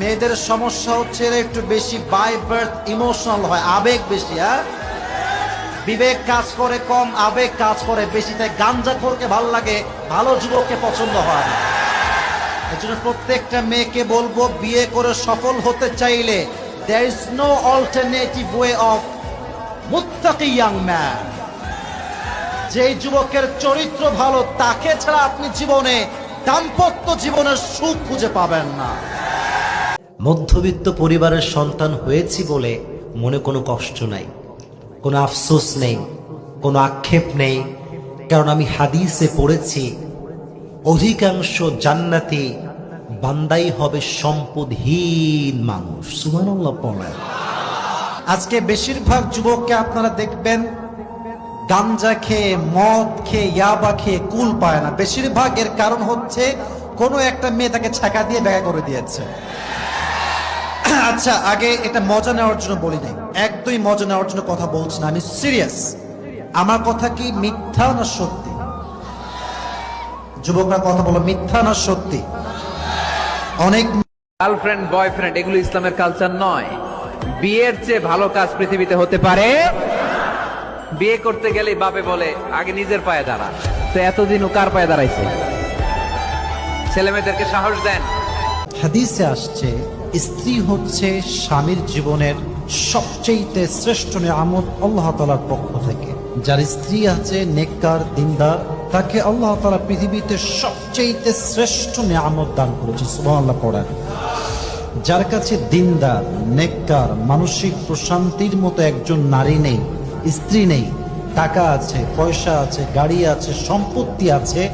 মেয়েদের সমস্যা হচ্ছে একটু বেশি বাই বার্থ ইমোশনাল হয়, আবেগ বেশি হ্যাঁ? বিবেক কাজ করে কম, আবেগ কাজ করে বেশি, তাই গাঞ্জা খোরকে ভালো লাগে, ভালো যুবককে পছন্দ হয় না। এই জন্য প্রত্যেকটা মেয়েকে বলব, বিয়ে করে সফল হতে চাইলে there is no alternative way of মুত্তাকি ইয়াং ম্যান যেই যুবকের চরিত্র ভালো, তাকে ছাড়া আপনি জীবনে দাম্পত্য জীবনের সুখ খুঁজে পাবেন না। মধ্যবিত্ত পরিবারের সন্তান হয়েছি বলে মনে কোনো কষ্ট নাই, কোনো আফসোস নেই, কোনো আক্ষেপ নেই। কারণ আমি হাদিসে পড়েছি, অধিকাংশ জান্নাতি বান্দাই হবে সম্পদহীন মানুষ। সুবহানাল্লাহ পড়েন। আজকে বেশিরভাগ যুবককে আপনারা দেখবেন, গাঞ্জা খেয়ে, মদ খেয়ে, ইয়াবা খেয়ে কুল পায় না। বেশিরভাগ এর কারণ হচ্ছে কোনো একটা মেয়ে তাকে ছাকা দিয়ে ব্যাগা করে দিয়েছে। আচ্ছা আগে এটা মজা নেওয়ার জন্য বলি নাই। একদমই মজা নেওয়ার জন্য কথা বলছি না। আমি সিরিয়াস আমার কথা কি মিথ্যা না সত্যি? যুবকরা কথা বলো মিথ্যা না সত্যি? অনেক গার্লফ্রেন্ড বয়ফ্রেন্ড এগুলো ইসলামের কালচার নয়। বিয়ের চেয়ে ভালো কাজ পৃথিবীতে হতে পারে। বিয়ে করতে গেলে বাপে বলে আগে নিজের পায়ে দাঁড়া। তো এতদিন ও কার পায়ে দাঁড়াইছে? ছেলে মেয়েদেরকে সাহস দেন। হাদিসে আসছে স্ত্রী হচ্ছে স্বামীর জীবনের সবচেয়ে শ্রেষ্ঠ নিয়ামত আল্লাহ তালার পক্ষ থেকে। যার স্ত্রী আছে নেককার, দিনদার, তাকে আল্লাহ তালা পৃথিবীতে সবচেয়ে শ্রেষ্ঠ নিয়ামত দান করেছে। সুবহানাল্লাহ পড়ার যার কাছে দিনদার, নেককার, মানসিক প্রশান্তির মতো একজন নারী নেই, স্ত্রী নেই, টাকা আছে, পয়সা আছে, গাড়ি আছে, সম্পত্তি আছে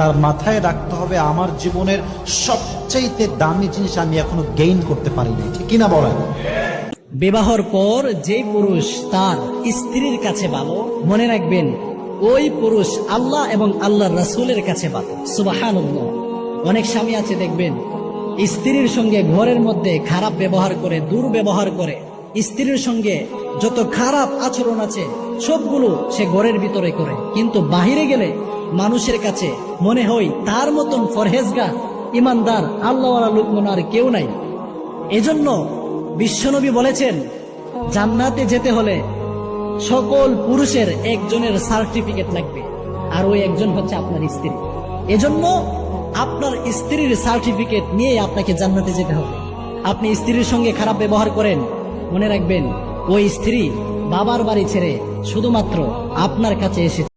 তার মাথায় রাখতে হবে আমার জীবনের সবচাইতে দামি জিনিস আমি এখনও গেইন করতে পারিনি ঠিক কিনা বলেন? বিবাহর পর যে পুরুষ তার স্ত্রীর কাছে ভালো, মনে রাখবেন, ওই পুরুষ আল্লাহ এবং আল্লাহর রাসূলের কাছে ভালো। সুবাহান অনেক স্বামী আছে, দেখবেন, স্ত্রীর সঙ্গে ঘরের মধ্যে খারাপ ব্যবহার করে, দুর্ব্যবহার করে। স্ত্রীর সঙ্গে যত খারাপ আচরণ আছে, সবগুলো সে ঘরের ভিতরে করে। কিন্তু বাহিরে গেলে মানুষের কাছে মনে হয় তার মতন ফরহেজগা ইমানদার, আল্লাহওয়ালা লোক মনে আর কেউ নাই। এজন্য বিশ্বনবী বলেছেন, জান্নাতে যেতে হলে সকল পুরুষের একজনের সার্টিফিকেট লাগবে, আর ওই একজন হচ্ছে আপনার স্ত্রী। এজন্য আপনার স্ত্রীর সার্টিফিকেট নিয়ে আপনাকে জান্নাতে যেতে হবে। আপনি স্ত্রীর সঙ্গে খারাপ ব্যবহার করেন, মনে রাখবেন, ওই স্ত্রী বাবার বাড়ি ছেড়ে শুধুমাত্র আপনার কাছে এসেছে।